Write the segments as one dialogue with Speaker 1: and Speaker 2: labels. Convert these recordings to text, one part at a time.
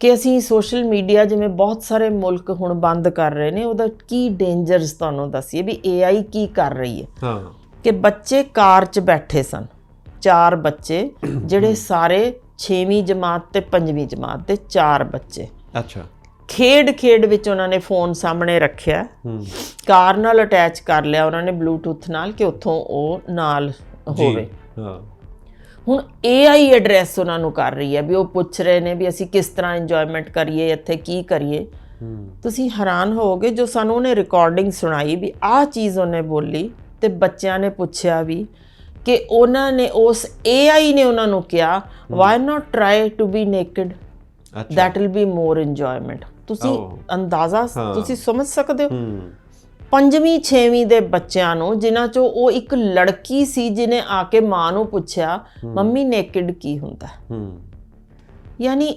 Speaker 1: ਕਿ ਅਸੀਂ social media ਜਿਵੇਂ ਬਹੁਤ ਸਾਰੇ ਮੁਲਕ ਹੁਣ ਬੰਦ ਕਰ ਰਹੇ ਨੇ ਉਹਦਾ ਕੀ ਡੇਂਜਰਸ ਤੁਹਾਨੂੰ ਦੱਸੀਏ ਵੀ AI ਕੀ ਕਰ ਰਹੀ ਹੈ?
Speaker 2: ਹਾਂ।
Speaker 1: ਕਿ ਬੱਚੇ ਕਾਰ 'ਚ ਬੈਠੇ ਸਨ ਚਾਰ ਬੱਚੇ ਜਿਹੜੇ ਸਾਰੇ 6ਵੀਂ ਜਮਾਤ ਤੇ 5ਵੀਂ ਜਮਾਤ ਦੇ ਚਾਰ ਬੱਚੇ।
Speaker 2: ਅੱਛਾ।
Speaker 1: ਖੇਡ ਖੇਡ ਵਿੱਚ ਉਹਨਾਂ ਨੇ ਫੋਨ ਸਾਹਮਣੇ ਰੱਖਿਆ।
Speaker 2: ਹੂੰ।
Speaker 1: ਕਾਰ ਨਾਲ ਅਟੈਚ ਕਰ ਲਿਆ ਉਹਨਾਂ ਨੇ ਬਲੂਟੁੱਥ ਨਾਲ ਕਿ ਉੱਥੋਂ ਉਹ ਨਾਲ ਹੋਵੇ।
Speaker 2: ਹਾਂ।
Speaker 1: ਹੁਣ AI ਐਡਰੈਸ ਉਹਨਾਂ ਨੂੰ ਕਰ ਰਹੀ ਹੈ ਵੀ ਉਹ ਪੁੱਛ ਰਹੇ ਨੇ ਵੀ ਅਸੀਂ ਕਿਸ ਤਰ੍ਹਾਂ ਇੰਜੋਇਮੈਂਟ ਕਰੀਏ ਇੱਥੇ ਕੀ ਕਰੀਏ। ਤੁਸੀਂ ਹੈਰਾਨ ਹੋਵੋਗੇ ਜੋ ਸਾਨੂੰ ਉਹਨੇ ਰਿਕਾਰਡਿੰਗ ਸੁਣਾਈ ਵੀ ਆਹ ਚੀਜ਼ ਉਹਨੇ ਬੋਲੀ ਤੇ ਬੱਚਿਆਂ ਨੇ ਪੁੱਛਿਆ ਵੀ ਕਿ ਉਹਨਾਂ ਨੇ ਉਸ AI ਨੇ ਉਹਨਾਂ ਨੂੰ ਕਿਹਾ why not try to be naked that will be more enjoyment. ਤੁਸੀਂ. ਅੰਦਾਜ਼ਾ ਤੁਸੀਂ ਸਮਝ ਸਕਦੇ ਹੂੰ। ਪੰਜਵੀਂ ਛੇਵੀਂ ਦੇ ਬੱਚਿਆਂ ਨੂੰ ਜਿਨ੍ਹਾਂ ਚੋਂ ਉਹ ਇੱਕ ਲੜਕੀ ਸੀ ਜਿਨੇ ਆ ਕੇ ਮਾਂ ਨੂੰ ਪੁੱਛਿਆ ਮੰਮੀ ਨੇਕਡ ਕੀ ਹੁੰਦਾ? ਹੈ?" ਯਾਨੀ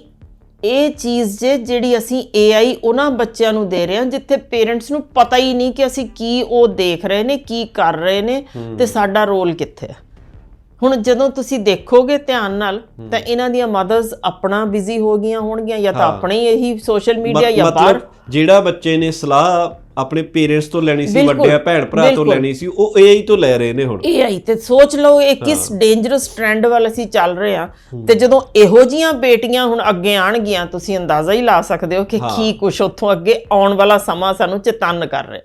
Speaker 1: ਇਹ ਚੀਜ਼ ਜੇ ਜਿਹੜੀ ਅਸੀਂ AI ਉਹਨਾਂ ਬੱਚਿਆਂ ਨੂੰ ਦੇ ਰਹੇ ਹਾਂ ਜਿੱਥੇ ਪੇਰੈਂਟਸ ਨੂੰ ਪਤਾ ਹੀ ਨਹੀਂ ਕਿ ਅਸੀਂ ਕੀ ਉਹ ਦੇਖ ਰਹੇ ਨੇ ਕੀ ਕਰ ਰਹੇ ਨੇ ਤੇ ਸਾਡਾ ਰੋਲ ਕਿੱਥੇ ਹੈ ਹੁਣ ਜਦੋਂ ਤੁਸੀਂ ਦੇਖੋਗੇ ਧਿਆਨ ਨਾਲ ਤਾਂ ਇਹਨਾਂ ਦੀਆਂ ਮਦਰਸ ਆਪਣਾ ਬਿਜ਼ੀ ਹੋ ਗਈਆਂ ਹੋਣਗੀਆਂ ਜਾਂ ਤਾਂ ਆਪਣੇ ਹੀ ਇਹੀ ਸੋਸ਼ਲ ਮੀਡੀਆ ਜਾਂ ਬਾਹਰ।
Speaker 2: ਜਿਹੜਾ ਬੱਚੇ ਨੇ ਸਲਾਹ ਆਪਣੇ ਪੇਰੈਂਟਸ ਤੋਂ ਲੈਣੀ ਸੀ
Speaker 1: ਬਿਲਕੁਲ,
Speaker 2: ਵੱਡਿਆਂ ਭੈਣ ਭਰਾ ਤੋਂ
Speaker 1: ਬਿਲਕੁਲ।
Speaker 2: ਲੈਣੀ ਸੀ ਉਹ AI ਤੋਂ ਲੈ ਰਹੇ ਨੇ ਹੁਣ।
Speaker 1: AI ਤੇ ਸੋਚ ਲਓ ਇਹ ਕਿਸ ਡੇਂਜਰਸ ਟ੍ਰੈਂਡ ਵੱਲ ਅਸੀਂ ਚੱਲ ਰਹੇ ਹਾਂ। ਤੇ ਜਦੋਂ ਇਹੋ ਜੀਆਂ ਬੇਟੀਆਂ ਹੁਣ ਅੱਗੇ ਆਣਗੀਆਂ ਤੁਸੀਂ ਅੰਦਾਜ਼ਾ ਹੀ ਲਾ ਸਕਦੇ ਹੋ ਕਿ ਕੀ ਕੁਝ ਉੱਥੋਂ ਅੱਗੇ ਆਉਣ ਵਾਲਾ ਸਮਾਂ ਸਾਨੂੰ ਚੇਤੰਨ ਕਰ ਰਿਹਾ।